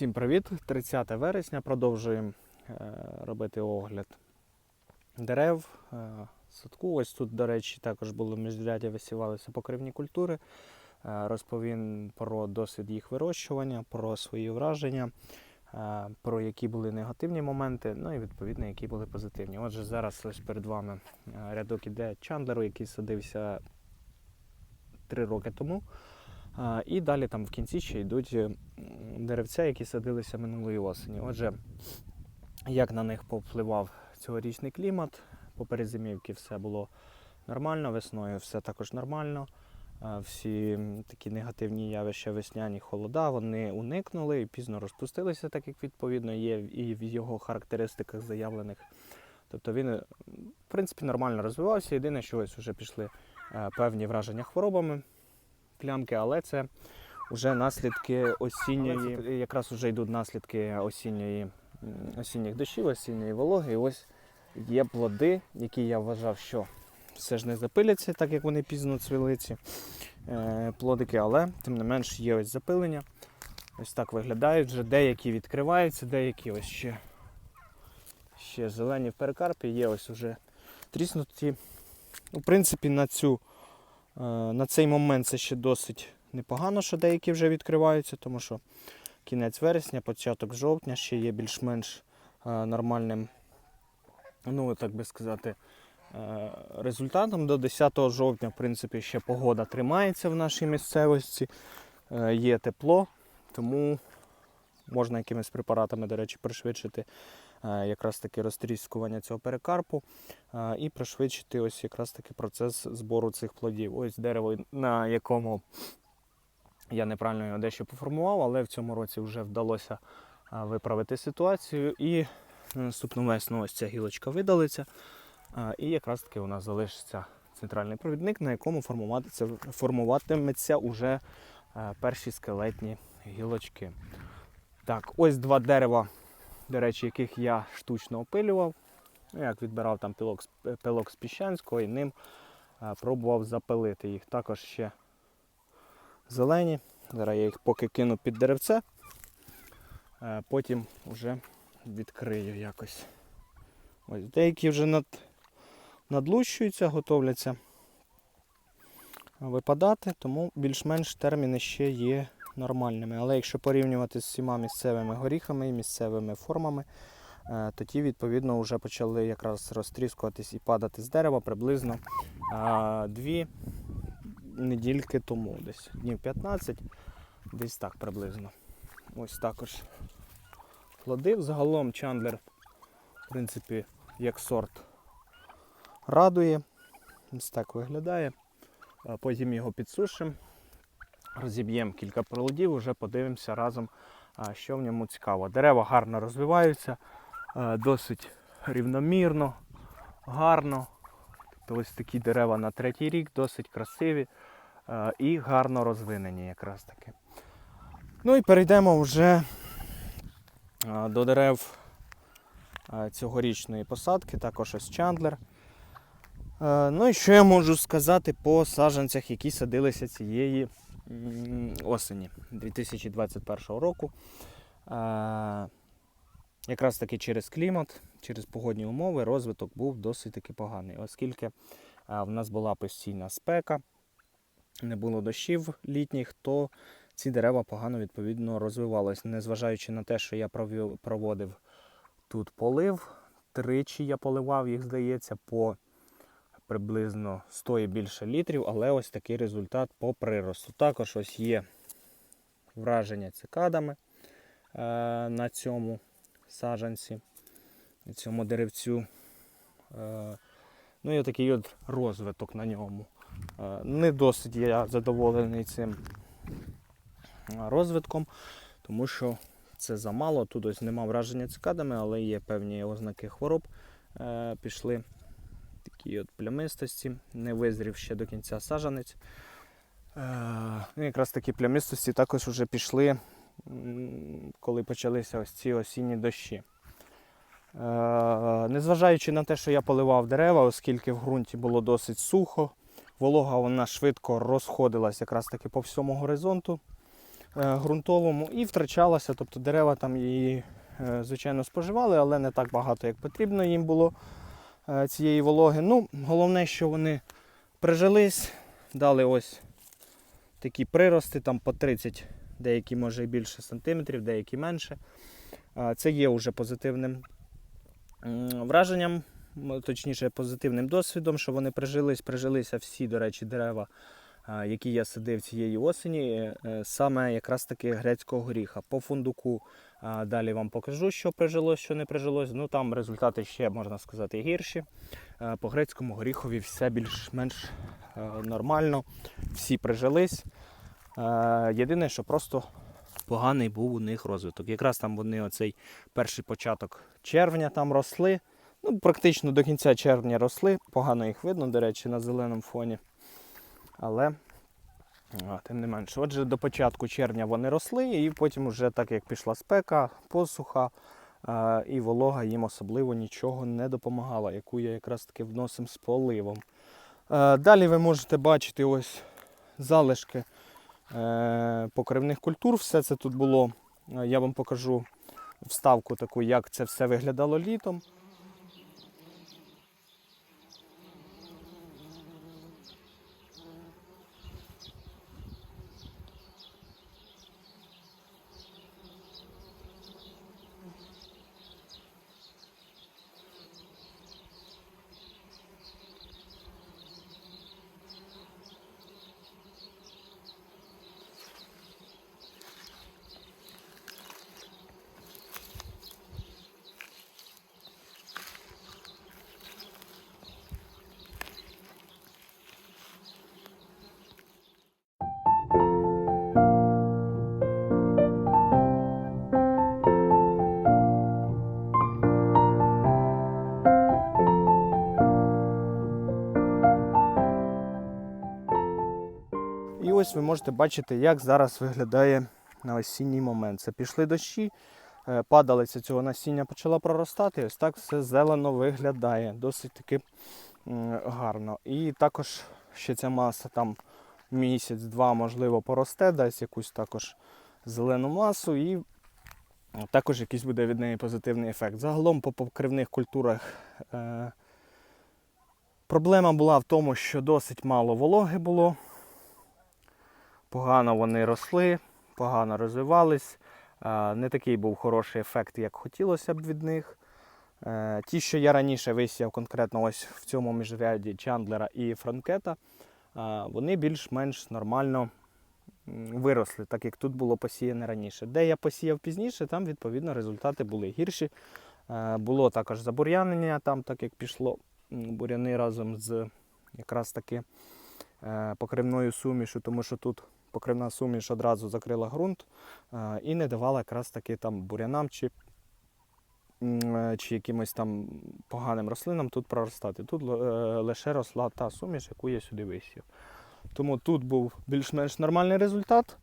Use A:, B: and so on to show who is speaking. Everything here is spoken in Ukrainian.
A: Всім привіт! 30 вересня продовжуємо е, робити огляд дерев. е, Садку. Ось тут, до речі, також було міжрядя висівалися покривні культури. Е, Розповім про досвід їх вирощування, про свої враження, про які були негативні моменти, ну і відповідно, які були позитивні. Отже, зараз ось перед вами рядок іде Чандлеру, який садився 3 роки тому. І далі там в кінці ще йдуть деревця, які садилися минулої осені. Отже, як на них повпливав цьогорічний клімат, по перезимівці все було нормально, весною все також нормально. Всі такі негативні явища, весняні холода, вони уникнули і пізно розпустилися, так як відповідно є і в його характеристиках заявлених. Тобто він, в принципі, нормально розвивався. Єдине, що ось вже пішли е, певні враження хворобами плямки, але це вже наслідки осінньої, це якраз вже йдуть наслідки осінньої, осінніх дощів, осінньої вологи. І ось є плоди, які я вважав, що все ж не запиляться, так як вони пізно цвіли ці е, плодики, але тим не менш є ось запилення. Ось так виглядають. Вже деякі відкриваються, деякі ось ще, ще зелені в перекарпі, є ось уже тріснуті. Ну, В принципі, на цю На цей момент це ще досить непогано, що деякі вже відкриваються, тому що кінець вересня, початок жовтня ще є більш-менш е, нормальним, ну так би сказати, е, результатом. До 10 жовтня, в принципі, ще погода тримається в нашій місцевості, е, є тепло, тому можна якимись препаратами, до речі, пришвидшити е, якраз таки розтріскування цього перекарпу і пришвидшити ось якраз таки процес збору цих плодів. Ось дерево, на якому я неправильно його дещо поформував, але в цьому році вже вдалося виправити ситуацію. І наступну весну ось ця гілочка видалиться. І якраз таки у нас залишиться центральний провідник, на якому формуватиметься уже перші скелетні гілочки. Так, ось два дерева, до речі, яких я штучно опилював. Ну, Як відбирав там пилок, е, пилок з Піщанського і ним е, пробував запилити їх. Також ще зелені. Зараз я їх поки кину під деревце, е, потім вже відкрию якось. Ось деякі вже над, надлущуються, готовляться випадати, тому більш-менш терміни ще є нормальними. Але якщо порівнювати з всіма місцевими горіхами і місцевими формами, е, то ті відповідно вже почали якраз розтріскуватись і падати з дерева приблизно а, дві недільки тому, десь днів 15, десь так приблизно. Ось також плоди. Загалом Чандлер, в принципі, як сорт радує. Ось так виглядає. Потім його підсушимо, розіб'ємо кілька плодів, вже подивимося разом, що в ньому цікаво. Дерева гарно розвиваються, досить рівномірно, гарно. Тобто ось такі дерева на третій рік, досить красиві і гарно розвинені якраз таки. Ну і перейдемо вже до дерев цьогорічної посадки, також ось Чандлер. Ну і що я можу сказати по саджанцях, які садилися цієї осені 2021 року. Якраз таки через клімат, через погодні умови розвиток був досить таки поганий, оскільки в нас була постійна спека, не було дощів літніх, то ці дерева погано відповідно розвивалися. Незважаючи на те, що я провів- проводив тут полив, тричі я поливав їх, здається, по приблизно 100 і більше літрів, але ось такий результат по приросту. Також ось є враження цикадами е, на цьому саджанці, на цьому деревцю. Е, ну і такий от розвиток на ньому. Е, не досить я задоволений цим розвитком, тому що це замало. Тут ось нема враження цикадами, але є певні ознаки хвороб пішли такі от плямистості, не визрів ще до кінця сажанець. Е, ну, якраз такі плямистості також вже пішли, коли почалися ось ці осінні дощі. Е, незважаючи на те, що я поливав дерева, оскільки в ґрунті було досить сухо, волога вона швидко розходилась якраз таки по всьому горизонту. е, ґрунтовому і втрачалася. Тобто дерева там її, звичайно, споживали, але не так багато, як потрібно їм було цієї вологи. Ну, головне, що вони прижились, дали ось такі прирости, там по 30, деякі може і більше сантиметрів, деякі менше. Е, Це є вже позитивним враженням, точніше позитивним досвідом, що вони прижились, прижилися всі, до речі, дерева, які я садив цієї осені, е, саме якраз таки грецького горіха. По фундуку далі вам покажу, що прижилось, що не прижилось. Ну там результати ще можна сказати гірші. Е, По грецькому горіхові все більш-менш е, нормально, всі прижились. Єдине, що просто поганий був у них розвиток. Якраз там вони оцей перший початок червня там росли. Ну, практично до кінця червня росли. Погано їх видно, до речі, на зеленому фоні. Але тим не менше. Отже, до початку червня вони росли, і потім, вже так як пішла спека, посуха і волога їм особливо нічого не допомагала, яку я якраз таки вносив з поливом. Далі ви можете бачити ось залишки е, покривних культур. Все це тут було. Я вам покажу вставку таку, як це все виглядало літом. І ось ви можете бачити, як зараз виглядає на осінній момент. Це пішли дощі, е, падалиця цього насіння почала проростати. Ось так все зелено виглядає. Досить таки гарно. І також ще ця маса там місяць-два, можливо, поросте, дасть якусь також зелену масу і також якийсь буде від неї позитивний ефект. Загалом по покривних культурах. Е, Проблема була в тому, що досить мало вологи було. Погано вони росли, погано розвивались. Е, Не такий був хороший ефект, як хотілося б від них. Е, Ті, що я раніше висіяв конкретно ось в цьому міжряді Чандлера і Франкета, е, вони більш-менш нормально виросли, так як тут було посіяне раніше. Де я посіяв пізніше, там відповідно результати були гірші. Було також забур'янення, там, так як пішло буряни разом з якраз таки покривною сумішу, тому що тут покривна суміш одразу закрила ґрунт е, і не давала якраз таки там бурянам чи, е, чи якимось там поганим рослинам тут проростати. Тут е, лише росла та суміш, яку я сюди висів. Тому тут був більш-менш нормальний результат.